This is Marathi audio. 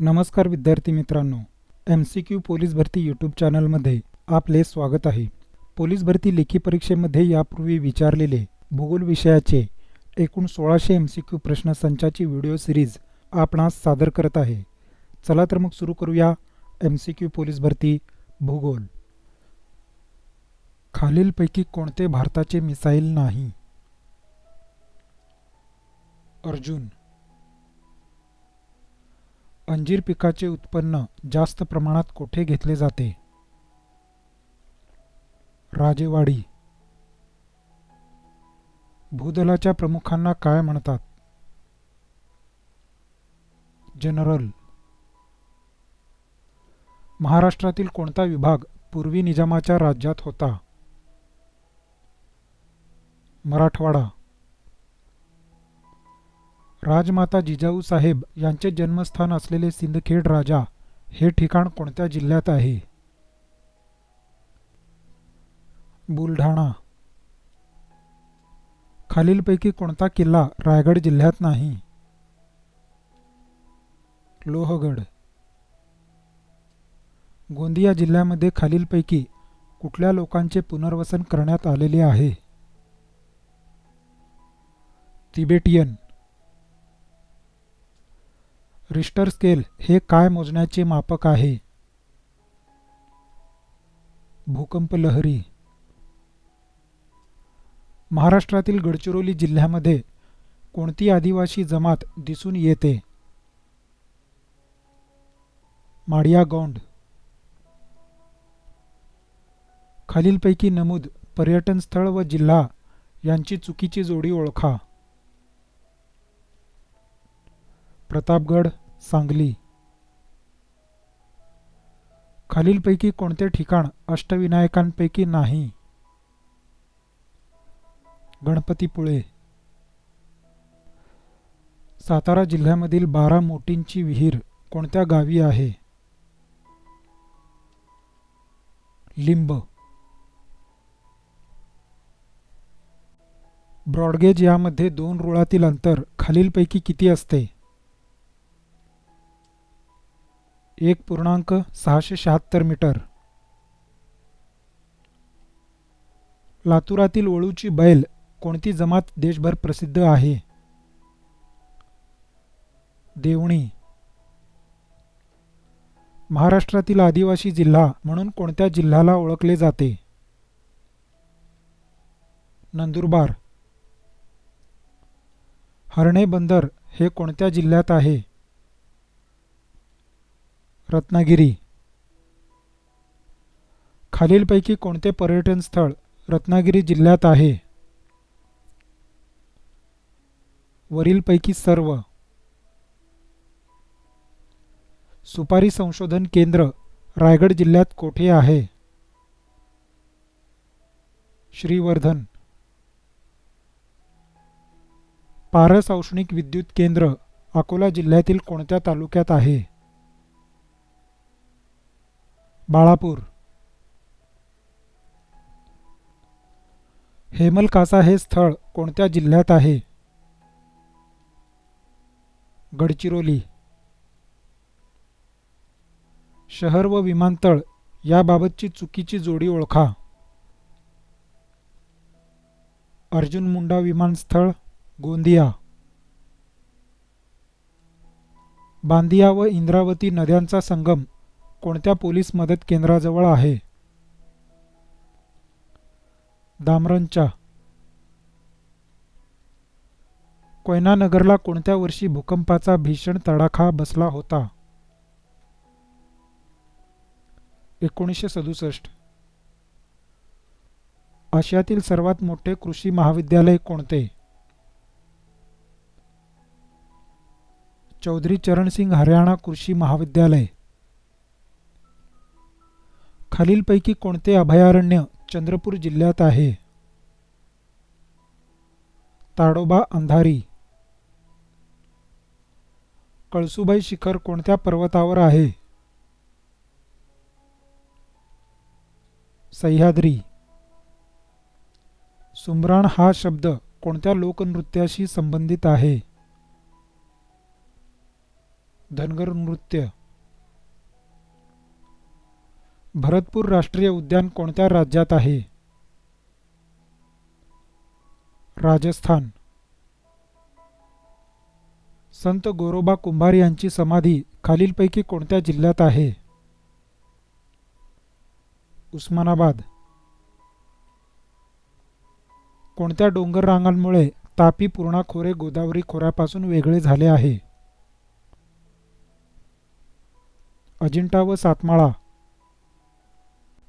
नमस्कार विद्यार्थी मित्रांनो एम सी क्यू पोलीस भरती यूट्यूब चॅनलमध्ये आपले स्वागत आहे. पोलीस भरती लेखी परीक्षेमध्ये यापूर्वी विचारलेले भूगोल विषयाचे एकूण सोळाशे एम सी क्यू प्रश्नसंचाची व्हिडिओ सिरीज आपणास सादर करत आहे. चला तर मग सुरू करूया एम सी क्यू पोलीस भरती भूगोल. खालीलपैकी कोणते भारताचे मिसाईल नाही? अर्जुन अंजीर पिकाचे उत्पन्न जास्त प्रमाणात कोठे घेतले जाते? राजेवाडी. भूदलाच्या प्रमुखांना काय म्हणतात? जनरल. महाराष्ट्रातील कोणता विभाग पूर्वी निजामाच्या राज्यात होता? मराठवाडा. राजमाता जिजाऊ साहेब यांचे जन्मस्थान असलेले सिंदखेड राजा हे ठिकाण कोणत्या जिल्ह्यात आहे? बुलढाणा. खालीलपैकी कोणता किल्ला रायगड जिल्ह्यात नाही? लोहगड. गोंदिया जिल्ह्यामध्ये खालीलपैकी कुठल्या लोकांचे पुनर्वसन करण्यात आलेले आहे? तिबेटियन. रिश्टर स्केल हे काय मोजण्याचे मापक आहे? भूकंप लहरी. महाराष्ट्रातील गडचिरोली जिल्ह्यामध्ये कोणती आदिवासी जमात दिसून येते? माडिया गौंड. खालीलपैकी नमूद पर्यटन स्थळ व जिल्हा यांची चुकीची जोडी ओळखा. प्रतापगड सांगली. खालीलपैकी कोणते ठिकाण अष्टविनायकांपैकी नाही? गणपतीपुळे. सातारा जिल्ह्यामधील बारा मोटींची विहीर कोणत्या गावी आहे? लिंब. ब्रॉडगेज यामध्ये दोन रुळातील अंतर खालीलपैकी किती असते? एक पूर्णांक सहाशे शहात्तर मीटर. लातूरातील वळूची बैल कोणती जमात देशभर प्रसिद्ध आहे? देवणी. महाराष्ट्रातील आदिवासी जिल्हा म्हणून कोणत्या जिल्ह्याला ओळखले जाते? नंदुरबार. हरणे बंदर हे कोणत्या जिल्ह्यात आहे? रत्नागिरी. खालीलपैकी कोणते पर्यटन स्थळ रत्नागिरी जिल्ह्यात आहे? वरीलपैकी सर्व. सुपारी संशोधन केंद्र रायगड जिल्ह्यात कोठे आहे? श्रीवर्धन. पारस औष्णिक विद्युत केंद्र अकोला जिल्ह्यातील कोणत्या तालुक्यात आहे? बाळापूर. हेमलकासा हे स्थळ कोणत्या जिल्ह्यात आहे? गडचिरोली. शहर व विमानतळ याबाबतची चुकीची जोडी ओळखा. अर्जुन मुंडा विमानस्थळ गोंदिया. बांदिया व इंद्रावती नद्यांचा संगम कोणत्या पोलीस मदत केंद्राजवळ आहे? दामरनच्या कोयना नगरला कोणत्या वर्षी भूकंपाचा भीषण तडाखा बसला होता? एकोणीसशे सदुसष्ट. आशियातील सर्वात मोठे कृषी महाविद्यालय कोणते? चौधरी चरणसिंग हरियाणा कृषी महाविद्यालय. खालीलपैकी कोणते अभयारण्य चंद्रपूर जिल्ह्यात आहे? ताडोबा अंधारी. कळसुबाई शिखर कोणत्या पर्वतावर आहे? सह्याद्री. सुमराण हा शब्द कोणत्या लोकनृत्याशी संबंधित आहे? धनगर नृत्य. भरतपूर राष्ट्रीय उद्यान कोणत्या राज्यात आहे? राजस्थान. संत गोरोबा कुंभार यांची समाधी खालीलपैकी कोणत्या जिल्ह्यात आहे? उस्मानाबाद. कोणत्या डोंगर रांगांमुळे तापी पूर्णा खोरे गोदावरी खोऱ्यापासून वेगळे झाले आहे? अजिंठा व सातमाळा.